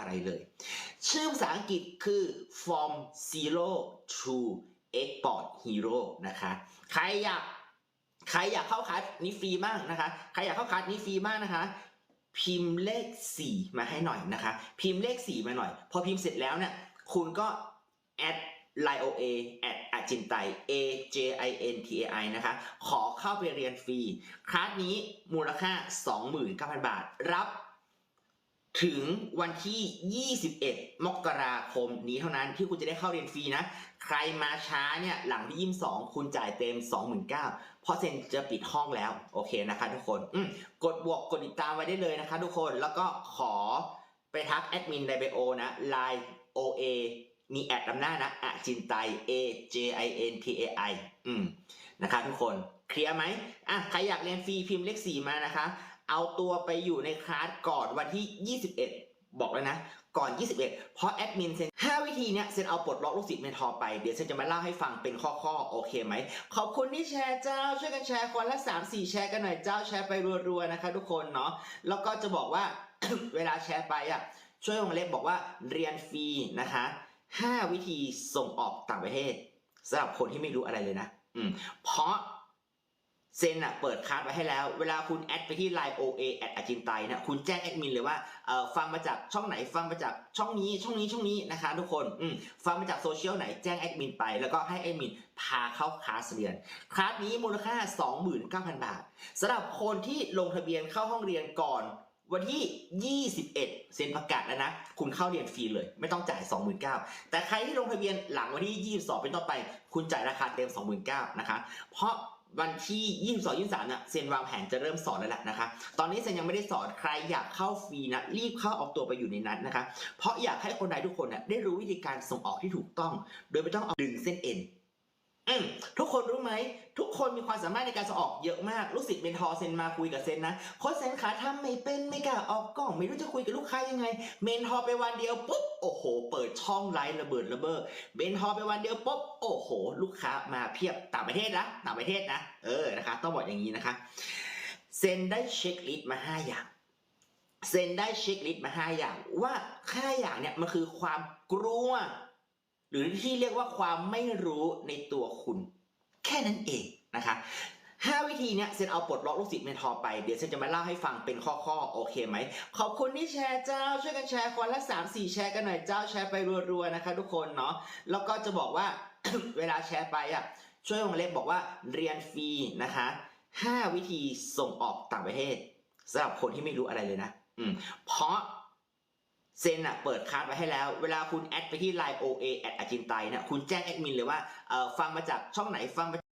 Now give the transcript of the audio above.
อะไรเลย ชื่อภาษาอังกฤษคือ from zero to export hero นะคะ ใครอยากใครอยากเข้าคลาสนี้ฟรีมากนะคะ ใครอยากเข้าคลาสนี้ฟรีมากนะคะ พิมพ์เลข 4 มาให้หน่อยนะคะ พิมพ์เลข 4 มาหน่อย พอพิมพ์เสร็จแล้วเนี่ยคุณก็ add l i o a at a g i n t a i a j i n t a i นะคะ ขอเข้าไปเรียนฟรี คลาสนี้มูลค่า 29,000 บาท รับ ถึงวันที่ 21 มกราคมนี้เท่านั้นที่คุณจะได้เข้าเรียนฟรีนะ ใครมาช้าเนี่ยหลังที่ 22 คุณจ่ายเต็ม 29,000เพราะเซนจะปิดห้องแล้ว โอเคนะคะทุกคนกดบวกกดติดตามไว้ได้เลยนะคะทุกคนแล้วก็ขอไปทักแอดมินไดเบโอนะ Line OA มีแอดนำหน้านะอะจินไต A J I N T A I อืมนะคะทุกคนเคลียร์ไหมอะใครอยากเรียนฟรีพิมพ์เลข4มานะคะ เอาตัวไปอยู่ในคลาสก่อนวันที่ 21 บอกแล้วนะ ก่อน 21 เพราะแอดมินเซน5วิธีเนี้ยเซนเอาปลดล็อกลูกศิษย์เมนทอร์ไป เดี๋ยวเซนจะมาเล่าให้ฟังเป็นข้อๆ โอเคไหม ขอบคุณที่แชร์เจ้า ช่วยกันแชร์คนละ 3 4 แชร์กันหน่อยเจ้าแชร์ไปรัวๆนะคะทุกคนเนาะ แล้วก็จะบอกว่า เวลาแชร์ไปอะ ช่วยวงเล็บบอกว่าเรียนฟรีนะคะ 5 วิธีส่งออกต่างประเทศสำหรับคนที่ไม่รู้อะไรเลยนะ อืม เพราะ เซนอะเปิดคลาสไว้ให้แล้ว เวลาคุณแอดไปที่ Line OA แอดอาจินไตนะคุณแจ้งแอดมินเลยว่าฟังมาจากช่องไหนฟังมาจากช่องนี้ช่องนี้ช่องนี้นะคะทุกคนฟังมาจากโซเชียลไหนแจ้งแอดมินไป แล้วก็ให้แอดมินพาเข้าคลาสเรียนคลาสนี้มูลค่า 29,000 บาทสำหรับคนที่ลงทะเบียนเข้าห้องเรียนก่อน วันที่ 21 เซ็นประกาศแล้วนะ คุณเข้าเรียนฟรีเลย ไม่ต้องจ่าย 29,000แต่ใครที่ลงทะเบียนหลังวันที่ 22 เป็นต้นไป คุณจ่ายราคาเต็ม 29,000นะคะ เพราะวันที่ 22 23เนี่ยเซนวางแผนจะเริ่มสอนแล้วแหละนะคะ ตอนนี้เซนยังไม่ได้สอนใครอยากเข้าฟรีนะรีบเข้าเอาตัวไปอยู่ในนั้นนะคะ เพราะอยากให้คนไทยทุกคนน่ะได้รู้วิธีการส่งออกที่ถูกต้อง โดยไม่ต้องเอาดึงเส้นเอ็น อืมทุกคนรู้ไหม ทุกคนมีความสามารถในการส่งออกเยอะมาก ลูกศิษย์เมนทอร์เซนมาคุยกับเซนนะโค้ชเซนขาทำไม่เป็นไม่กล้าออกกล้องไม่รู้จะคุยกับลูกค้ายังไง เมนทอร์ไปวันเดียวปุ๊บโอ้โห เปิดช่องไลน์ระเบิดระเบ้อเมนทอร์ไปวันเดียวปุ๊บโอ้โห ลูกค้ามาเพียบต่างประเทศนะต่างประเทศนะเออนะคะ ต้องบอกอย่างนี้นะคะเซนได้เช็คลิสต์มาห้าอย่างเซนได้เช็คลิสต์มาห้าอย่างว่าห้าอย่างเนี่ยมันคือความกลัว หรือที่เรียกว่าความไม่รู้ในตัวคุณ แค่นั้นเองนะคะห้าวิธีเนี้ยเซนเอาปลดล็อกลูกศิษย์เมทอร์ไป เดี๋ยวเซนจะมาเล่าให้ฟังเป็นข้อๆ โอเคไหม ขอบคุณที่แชร์เจ้า ช่วยกันแชร์คนละ3 4แชร์กันหน่อยเจ้าแชร์ไปรัวๆนะคะ ทุกคนเนาะแล้วก็จะบอกว่า เวลาแชร์ไปอะช่วยวงเล็บบอกว่าเรียนฟรีนะคะ5วิธีส่งออกต่างประเทศสำหรับคนที่ไม่รู้อะไรเลยนะ อืมเพราะ เซนอะเปิดคัสไว้ให้แล้ว เวลาคุณแอดไปที่ Line OA แอดอาจินไตนะคุณแจ้งแอดมินเลยว่าเออฟังมาจากช่องไหนฟังมา